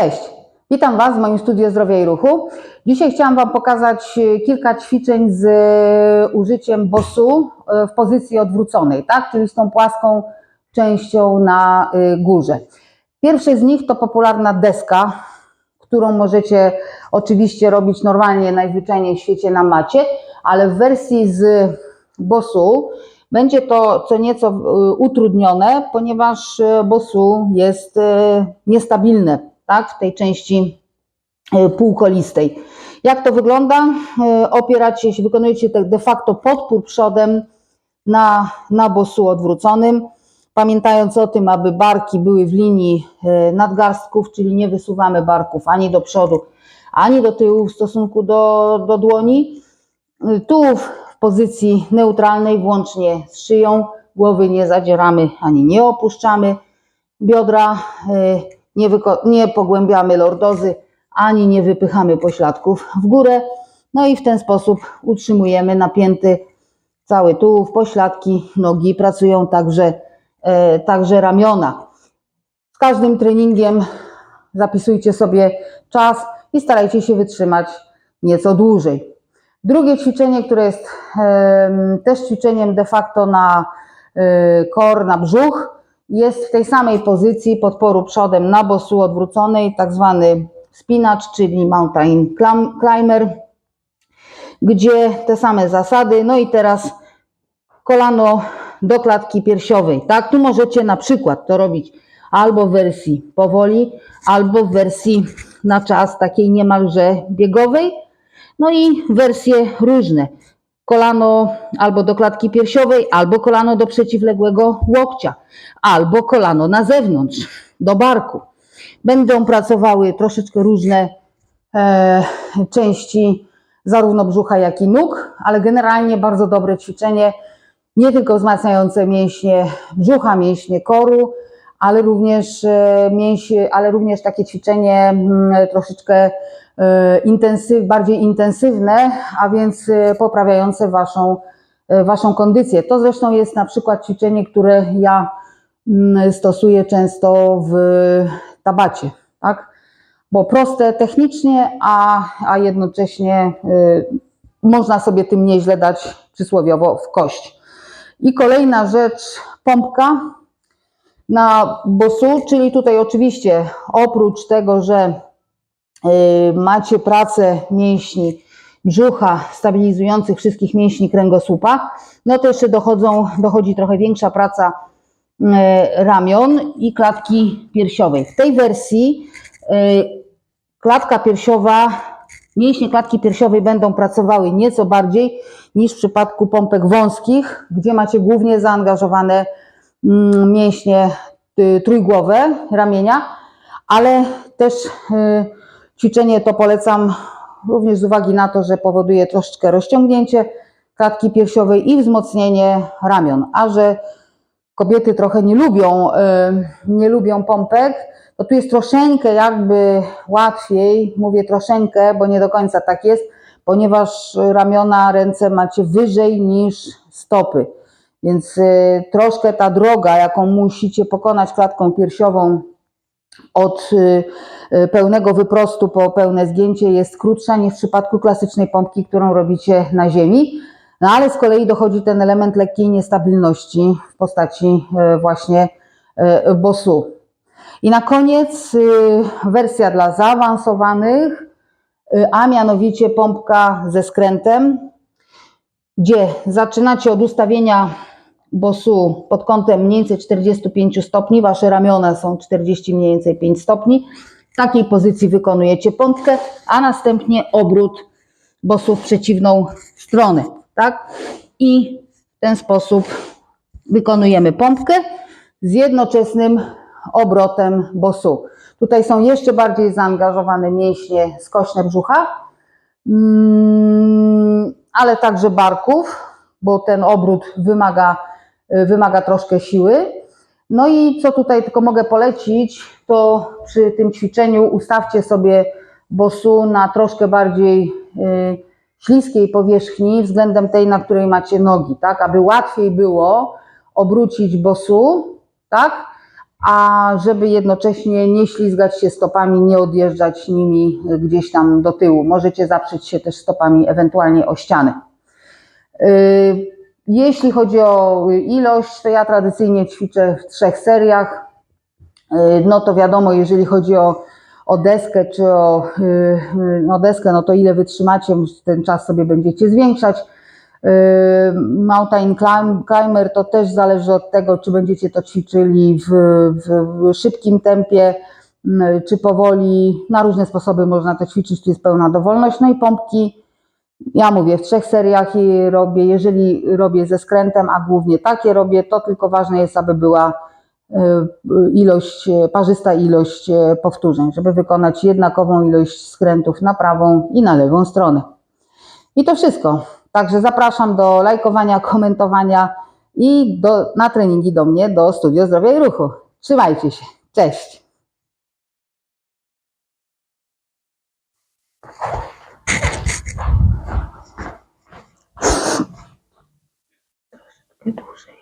Cześć, witam Was w moim studiu zdrowia i ruchu. Dzisiaj chciałam Wam pokazać e, kilka ćwiczeń z e, użyciem bosu e, w pozycji odwróconej, tak? czyli z tą płaską częścią na górze. Pierwsze z nich to popularna deska, którą możecie oczywiście robić normalnie, najzwyczajniej w świecie na macie, ale w wersji z bosu będzie to co nieco utrudnione, ponieważ bosu jest niestabilne tak, w tej części e, półkolistej. Jak to wygląda? E, Opieracie się, wykonujecie de facto podpór przodem na, na bosu odwróconym, pamiętając o tym, aby barki były w linii e, nadgarstków, czyli nie wysuwamy barków ani do przodu, ani do tyłu w stosunku do, do dłoni. Tułów w pozycji neutralnej, włącznie z szyją, głowy nie zadzieramy ani nie opuszczamy, biodra nie, nie pogłębiamy lordozy, ani nie wypychamy pośladków w górę. No i w ten sposób utrzymujemy napięty cały tułów, pośladki, nogi, pracują także, e, także ramiona. Z każdym treningiem zapisujcie sobie czas i starajcie się wytrzymać nieco dłużej. Drugie ćwiczenie, które jest em, też ćwiczeniem de facto na e, kor, na brzuch, jest w tej samej pozycji podporu przodem na bosu odwróconej, tak zwany spinacz, czyli mountain clim- climber, gdzie te same zasady. No i teraz kolano do klatki piersiowej. Tak, tu możecie na przykład to robić albo w wersji powoli, albo w wersji na czas takiej niemalże biegowej. No i wersje różne. Kolano albo do klatki piersiowej, albo kolano do przeciwległego łokcia, albo kolano na zewnątrz, do barku. Będą pracowały troszeczkę różne e, części zarówno brzucha, jak i nóg, ale generalnie bardzo dobre ćwiczenie, nie tylko wzmacniające mięśnie brzucha, mięśnie koru, ale również, e, mięsie, ale również takie ćwiczenie mm, troszeczkę intensyw, bardziej intensywne, a więc e, poprawiające waszą, e, waszą kondycję. To zresztą jest na przykład ćwiczenie, które ja mm, stosuję często w tabacie, tak? Bo proste technicznie, a, a jednocześnie można sobie tym nieźle dać przysłowiowo w kość. I kolejna rzecz, pompka na bosu, czyli tutaj oczywiście oprócz tego, że macie pracę mięśni brzucha, stabilizujących wszystkich mięśni kręgosłupa, no to jeszcze dochodzą, dochodzi trochę większa praca y, ramion i klatki piersiowej. W tej wersji y, klatka piersiowa, mięśnie klatki piersiowej będą pracowały nieco bardziej niż w przypadku pompek wąskich, gdzie macie głównie zaangażowane mm, mięśnie y, trójgłowe, ramienia, ale też y, ćwiczenie to polecam również z uwagi na to, że powoduje troszeczkę rozciągnięcie klatki piersiowej i wzmocnienie ramion, a że kobiety trochę nie lubią, y, nie lubią pompek, to tu jest troszeczkę jakby łatwiej, mówię troszeczkę, bo nie do końca tak jest, ponieważ ramiona, ręce macie wyżej niż stopy. Więc y, troszkę ta droga, jaką musicie pokonać klatką piersiową od y, y, pełnego wyprostu po pełne zgięcie jest krótsza niż w przypadku klasycznej pompki, którą robicie na ziemi. No ale z kolei dochodzi ten element lekkiej niestabilności w postaci y, właśnie bosu. I na koniec wersja dla zaawansowanych, a mianowicie pompka ze skrętem, gdzie zaczynacie od ustawienia bosu pod kątem mniej więcej 45 stopni, wasze ramiona są 40 mniej więcej 5 stopni. W takiej pozycji wykonujecie pompkę, a następnie obrót bosu w przeciwną stronę, tak? I w ten sposób wykonujemy pompkę z jednoczesnym obrotem bosu. Tutaj są jeszcze bardziej zaangażowane mięśnie skośne brzucha, mm, ale także barków, bo ten obrót wymaga, wymaga troszkę siły. No i co tutaj tylko mogę polecić, to przy tym ćwiczeniu ustawcie sobie bosu na troszkę bardziej y, śliskiej powierzchni względem tej, na której macie nogi, tak, aby łatwiej było obrócić bosu, tak, a żeby jednocześnie nie ślizgać się stopami, nie odjeżdżać nimi gdzieś tam do tyłu. Możecie zaprzeć się też stopami ewentualnie o ściany. Y, Jeśli chodzi o ilość, to ja tradycyjnie ćwiczę w trzech seriach. Y, No to wiadomo, jeżeli chodzi o, o deskę czy o, y, y, o deskę, no to ile wytrzymacie, ten czas sobie będziecie zwiększać. Y, Mountain climb, climber to też zależy od tego, czy będziecie to ćwiczyli w, w, szybkim tempie, czy powoli. Na różne sposoby można to ćwiczyć, tu jest pełna dowolność. No i pompki, ja mówię, w trzech seriach je robię. Jeżeli robię ze skrętem, a głównie takie robię, to tylko ważne jest, aby była e, ilość, e, parzysta ilość e, powtórzeń, żeby wykonać jednakową ilość skrętów na prawą i na lewą stronę. I to wszystko. Także zapraszam do lajkowania, komentowania i do, na treningi do mnie, do Studio Zdrowia i Ruchu. Trzymajcie się. Cześć. Dłużej.